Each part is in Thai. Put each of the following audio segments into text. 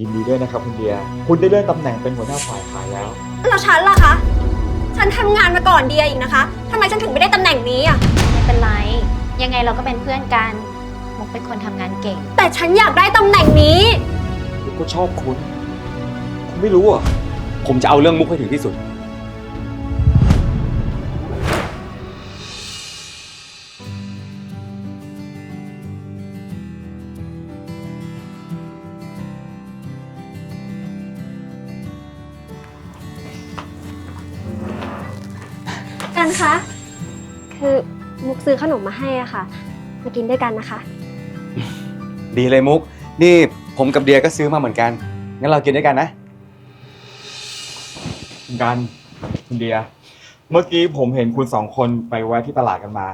ยินดีด้วยนะครับคุณเดีย คุณได้เลื่อนตำแหน่งเป็นหัวหน้าฝ่ายขายแล้ว แล้วฉันล่ะคะ ฉันทำงานมาก่อนเดียอีกนะคะทำไมฉันถึงไม่ได้ตำแหน่งนี้อะ ไม่เป็นไร ยังไงเราก็เป็นเพื่อนกันมุกเป็นคนทำงานเก่ง แต่ฉันอยากได้ตำแหน่งนี้มุกก็ชอบคุณ คุณไม่รู้เหรอะ ผมจะเอาเรื่องมุกให้ถึงที่สุด กันคะ คือมุกซื้อขนมมาให้อะค่ะ มากินด้วยกันนะคะ ดีเลยมุก นี่ผมกับเดียก็ซื้อมาเหมือนกัน งั้นเรากินด้วยกันนะคุณกันคุณเดีย เมื่อกี้ผมเห็นคุณสองคนไปแวะที่ตลาดกันมา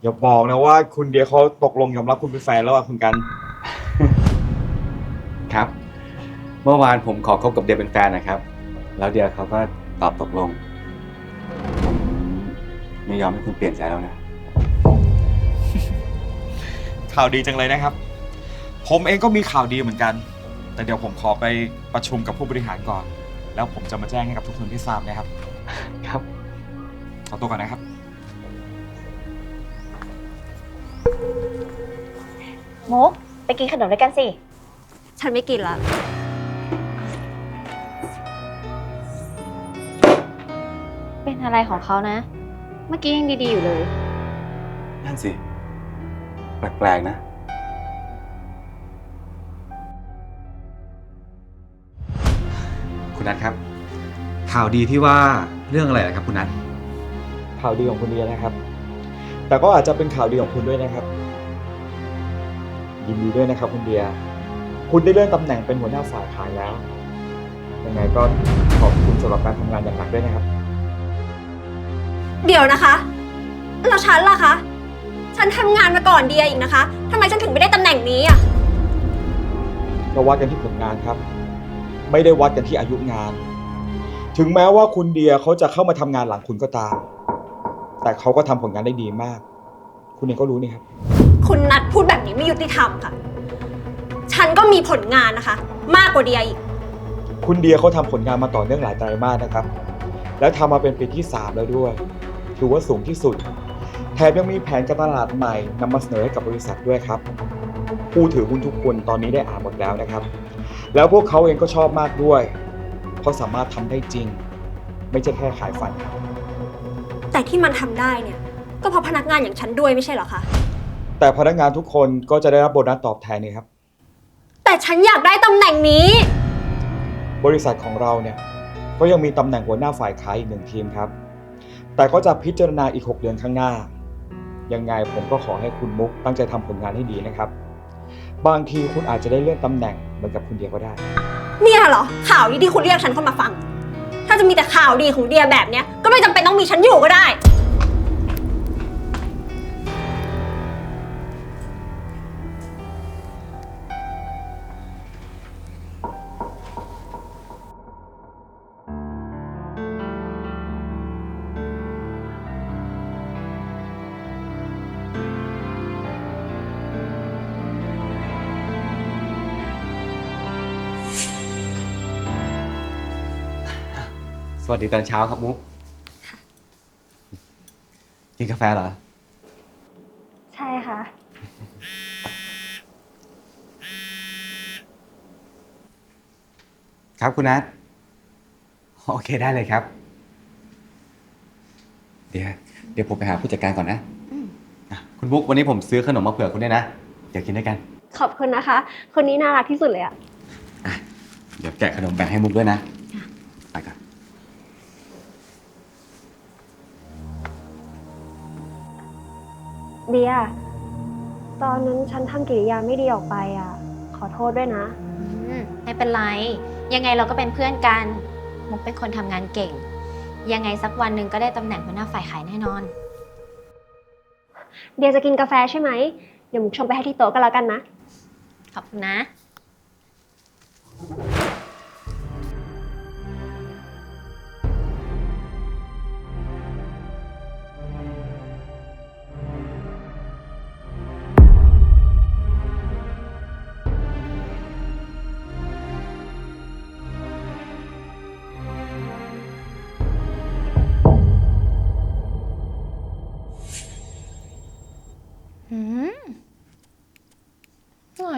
อย่าบอกนะว่าคุณเดียเขาตกลงยอมรับคุณเป็นแฟนแล้วอะคุณกัน ครับ เมื่อวานผมขอคบกับเดียเป็นแฟนนะครับ แล้วเดียเขาก็ตอบตกลงผม ไม่ยอมให้คุณเปลี่ยนใจแล้วนะ ข่าวดีจังเลยนะครับ ผมเองก็มีข่าวดีเหมือนกัน แต่เดี๋ยวผมขอไปประชุมกับผู้บริหารก่อน แล้วผมจะมาแจ้งให้กับทุกคนที่ทราบนะครับ ครับ ขอตัวก่อนนะครับ มุกไปกินขนมด้วยกันสิ ฉันไม่กินละ เป็นอะไรของเขานะ เมื่อกี้ยังดีๆอยู่เลย นั่นสิ แปลกๆนะ คุณนัทครับ ข่าวดีที่ว่าเรื่องอะไรล่ะครับคุณนัทข่าวดีของคุณเดียนะครับ แต่ก็อาจจะเป็นข่าวดีของคุณด้วยนะครับ ยินดีด้วยนะครับ คุณเดีย คุณได้เลื่อนตำแหน่งเป็นหัวหน้าฝ่ายขายแล้ว ยังไงก็ขอบคุณสำหรับการทำงานอย่างหนักด้วยนะครับ เดี๋ยวนะคะ แล้วฉันล่ะคะ ฉันทำงานมาก่อนเดียอีกนะคะทำไมฉันถึงไม่ได้ตำแหน่งนี้อะ เราวัดกันที่ผลงานครับ ไม่ได้วัดกันที่อายุงาน ถึงแม้ว่าคุณเดียเขาจะเข้ามาทำงานหลังคุณก็ตาม แต่เขาก็ทำผลงานได้ดีมาก คุณเองก็รู้นี่ครับ คุณนัดพูดแบบนี้ไม่ยุติธรรมค่ะ ฉันก็มีผลงานนะคะ มากกว่าเดียอีก คุณเดียเขาทำผลงานมาต่อเนื่องหลายไตรมาสนะครับ แล้วทำมาเป็นปีที่ 3 แล้วด้วย ถือว่าสูงที่สุด แถมยังมีแผนการตลาดใหม่นำมาเสนอให้กับบริษัทด้วยครับ ผู้ถือหุ้นทุกคนตอนนี้ได้อ่านหมดแล้วนะครับ แล้วพวกเขาเองก็ชอบมากด้วย เพราะสามารถทำได้จริง ไม่ใช่แค่ขายฝันครับ แต่ที่มันทำได้เนี่ย ก็เพราะพนักงานอย่างฉันด้วยไม่ใช่เหรอคะ แต่พนักงานทุกคนก็จะได้รับโบนัสตอบแทนนี่ครับ แต่ฉันอยากได้ตำแหน่งนี้ บริษัทของเราเนี่ยก็ยังมีตำแหน่งหัวหน้าฝ่ายขายอีกหนึ่งทีมครับ แต่ก็จะพิจารณาอีก 6 เดือนข้างหน้า ยังไงผมก็ขอให้คุณมุกตั้งใจทำผลงานให้ดีนะครับ บางทีคุณอาจจะได้เลื่อนตำแหน่งเหมือนกับคุณเดียก็ได้ เนี่ยเหรอ ข่าวดีที่คุณเรียกฉันเข้ามาฟัง ถ้าจะมีแต่ข่าวดีของเดียแบบเนี้ยก็ไม่จำเป็นต้องมีฉันอยู่ก็ได้ สวัสดีตอนเช้าครับมุกกินกาแฟเหรอ ใช่ค่ะ ครับคุณนัทโอเคได้เลยครับ เดี๋ยวเดี๋ยวผมไปหาผู้จัดการก่อนนะอะคุณบุ๊กวันนี้ผมซื้อขนมมาเผื่อคุณด้วยนะ เดี๋ยวกินด้วยกันขอบคุณนะคะ คนนี้น่ารักที่สุดเลยอะเดี๋ยวแกะขนมแบ่งให้มุกด้วยนะ เดียตอนนั้นฉันทำกิริยาไม่ดีออกไปอะขอโทษด้วยนะ อืมไม่เป็นไร ยังไงเราก็เป็นเพื่อนกัน มุกเป็นคนทำงานเก่ง ยังไงสักวันหนึ่งก็ได้ตำแหน่งหัวหน้าฝ่ายขายแน่นอนเดียจะกินกาแฟใช่ไหม เดี๋ยวมุกชงไปให้ที่โต๊ะกันแล้วกันนะ ขอบคุณนะ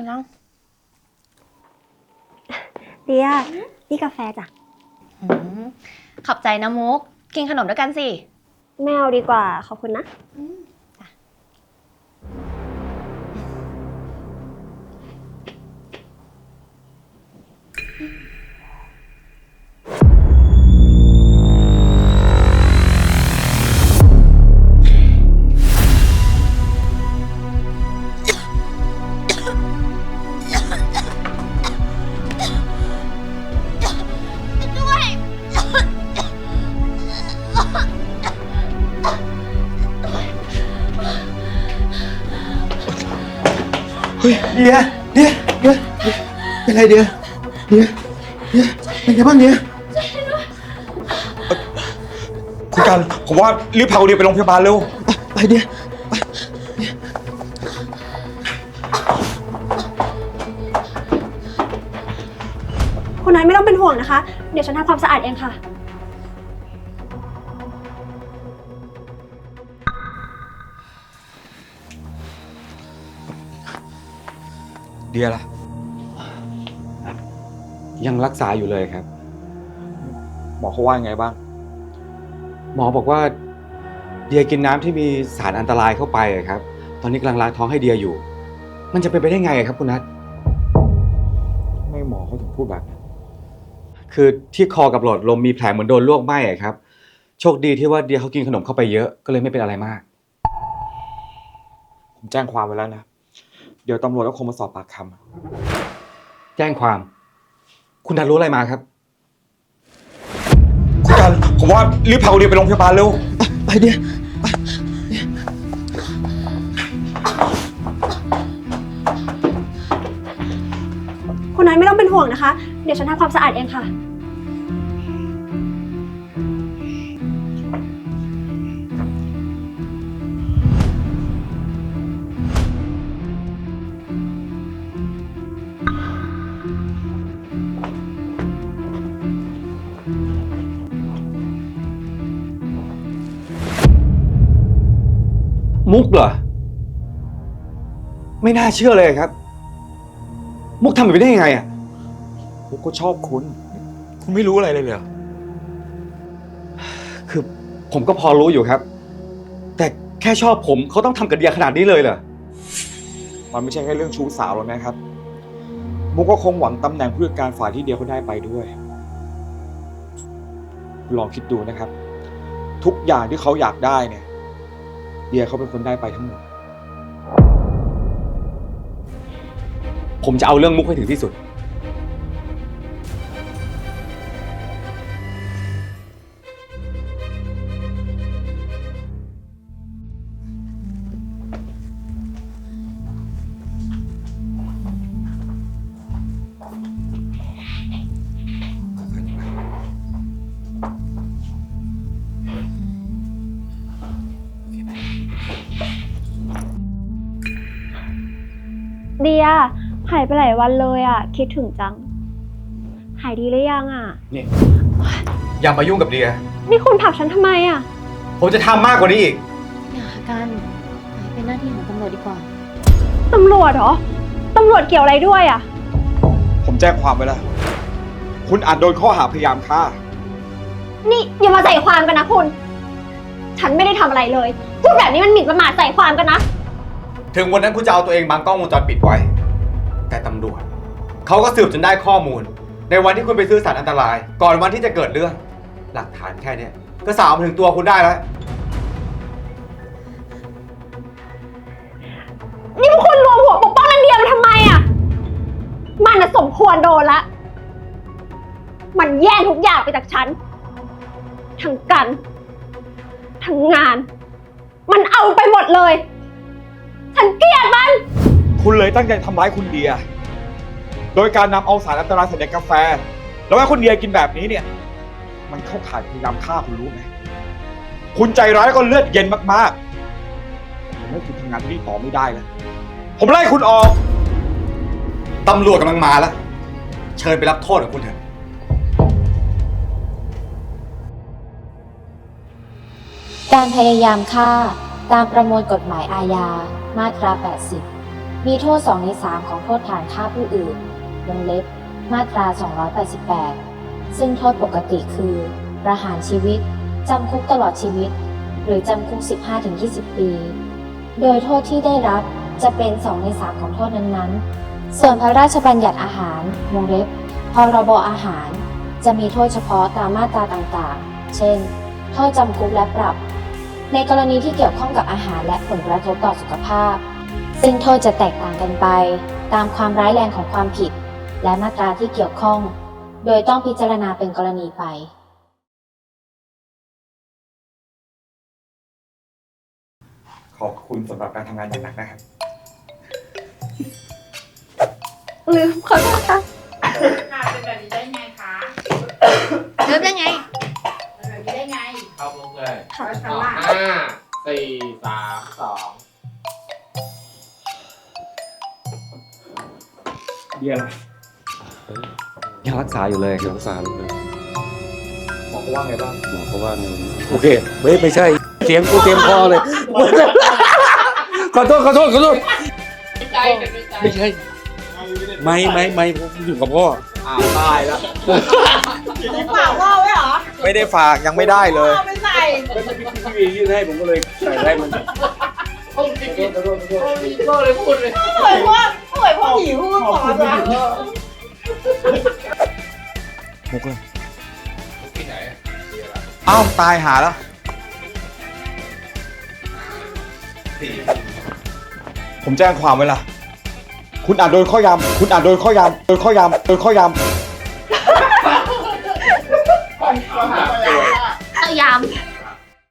ยจังเดียนี่กาแฟจ้ะอืมขอบใจนะมุก กินขนมด้วยกันสิ ไม่เอาดีกว่า ขอบคุณนะ เฮ้ยเดียเดียเดียเป็นไรเดียเดียเดียเป็นไงบ้างเดียคุณกันผมว่ารีบพาคุณเดียไปโรงพยาบาลเร็วไปเดียคุณนายไม่ต้องเป็นห่วงนะคะ เดี๋ยวฉันทำความสะอาดเองค่ะ เดียล่ะ ยังรักษาอยู่เลยครับ หมอเขาว่ายังไงบ้าง หมอบอกว่า เดียกินน้ำที่มีสารอันตรายเข้าไปอะครับ ตอนนี้กำลังล้างท้องให้เดียอยู่ มันจะเป็นไปได้ไงครับคุณนัทไม่หมอเขาถึงพูดแบบนั้นคือที่คอกับหลอดลมมีแผลเหมือนโดนลวกไหม้อะครับ โชคดีที่ว่าเดียเขากินขนมเข้าไปเยอะก็เลยไม่เป็นอะไรมาก ผมแจ้งความไว้แล้วนะ เดี๋ยวตำรวจก็คงมาสอบปากคำแจ้งความ คุณนัทรู้อะไรมาครับ คุณกันผมว่ารีบพาคุณเดียไปโรงพยาบาลเร็ว ไปเดียคุณนายไม่ต้องเป็นห่วงนะคะ เดี๋ยวฉันทำความสะอาดเองค่ะ มุกเหรอ ไม่น่าเชื่อเลยครับ มุกทำแบบนี้ได้ยังไงอะผมก็ชอบคุณ คุณไม่รู้อะไรเลยเหรอ คือผมก็พอรู้อยู่ครับ แต่แค่ชอบผมเขาต้องทำกับเดียขนาดนี้เลยเหรอ มันไม่ใช่แค่เรื่องชู้สาวหรอกนะครับ มุกก็คงหวังตำแหน่งผู้จัดการฝ่ายที่เดียวเขาได้ไปด้วย ลองคิดดูนะครับ ทุกอย่างที่เขาอยากได้เนี่ย เดียเขาเป็นคนได้ไปทั้งหมด ผมจะเอาเรื่องมุกให้ถึงที่สุด เดียหายไปหลายวันเลยอะ คิดถึงจัง หายดีหรือยังอะ นี่ อย่ามายุ่งกับเดีย นี่คุณผลักฉันทำไมอะ ผมจะทำมากกว่านี้อีก อย่ากันเป็นหน้าที่ของตำรวจดีกว่า ตำรวจเหรอ ตำรวจเกี่ยวอะไรด้วยอะ ผมแจ้งความไว้แล้ว คุณอาจโดนข้อหาพยายามฆ่า นี่อย่ามาใส่ความกันนะคุณ ฉันไม่ได้ทำอะไรเลย พูดแบบนี้มันหมิ่นประมาทใส่ความกันนะ ถึงวันนั้นคุณจะเอาตัวเองบังกล้องวงจรปิดไว้ แต่ตำรวจเขาก็สืบจนได้ข้อมูล ในวันที่คุณไปซื้อสารอันตราย ก่อนวันที่จะเกิดเรื่อง หลักฐานแค่เนี้ยก็สาวมาถึงตัวคุณได้แล้ว นี่พวกคุณรวมหัวปกป้องนางเดียมันทำไมอะ มันน่ะสมควรโดนละ มันแย่งทุกอย่างไปจากฉัน ทั้งกัน ทั้งงาน มันเอาไปหมดเลย ฉันเกลียดมัน คุณเลยตั้งใจทำร้ายคุณเดีย โดยการนำเอาสารอันตรายใส่ในกาแฟ แล้วให้คุณเดียกินแบบนี้เนี่ย มันเข้าข่ายพยายามฆ่าคุณรู้ไหม คุณใจร้ายแล้วก็เลือดเย็นมากๆผมให้คุณทำงานที่นี่ต่อไม่ได้แล้ว ผมไล่คุณออก ตำรวจกำลังมาแล้ว เชิญไปรับโทษของคุณเถอะ การพยายามฆ่าตามประมวลกฎหมายอาญา มาตรา 80 มีโทษ 2 ใน 3 ของโทษฐานฆ่าผู้อื่นวงเล็บ มาตรา 288 ซึ่งโทษปกติคือ ประหารชีวิต จำคุกตลอดชีวิต หรือจำคุก 15-20 ปี โดยโทษที่ได้รับจะเป็น 2 ใน 3 ของโทษนั้นๆ ส่วนพระราชบัญญัติอาหารวงเล็บ พรบอาหาร จะมีโทษเฉพาะตามมาตราต่างๆ เช่น โทษจำคุกและปรับ ในกรณีที่เกี่ยวข้องกับอาหารและผลกระทบต่อสุขภาพ ซึ่งโทษจะแตกต่างกันไป ตามความร้ายแรงของความผิด และมาตราที่เกี่ยวข้อง โดยต้องพิจารณาเป็นกรณีไปขอบคุณสำหรับการทำงานอย่างหนักนะครับ ลืมขอโทษค่ะ ค่ะเป็นแบบนี้ได้ไงคะ เริ่มยังไง กเลยขอต่ชั้นอล่ะห้าสี่สามสองเดียอะไรยังรักษาอยู่เลยยังรักษาอยู่เลยหมอเขาว่าไงบ้างหมอเขาว่าไงโอเคไม่ไม่ใช่ เสียงกูเต็มคอเลยขอโทษขอโทษขอโทษใจเป็นใจไม่ใช่ ไม่ไม่ไม่ผมอยู่กับพ่ออ้าวตายแล้วฝากพ่อไว้เหรอ ไม่ได้ฝากยังไม่ได้เลย พ่อไม่ใส่แล้วพี่พี่ยื่นให้ผมก็เลยใส่ได้มันโอ้ยโง่เลยพูดเลยสวยพ่อสวยพ่อหิวพ่อสอนนะมุกเลยมุกที่ไหนเดี๋ยวละอ้าวตายหาแล้วผมแจ้งความไว้ละคุณอาจโดนข้อยำคุณอาจโดนข้อยำโดนข้อยำโดนข้อยาม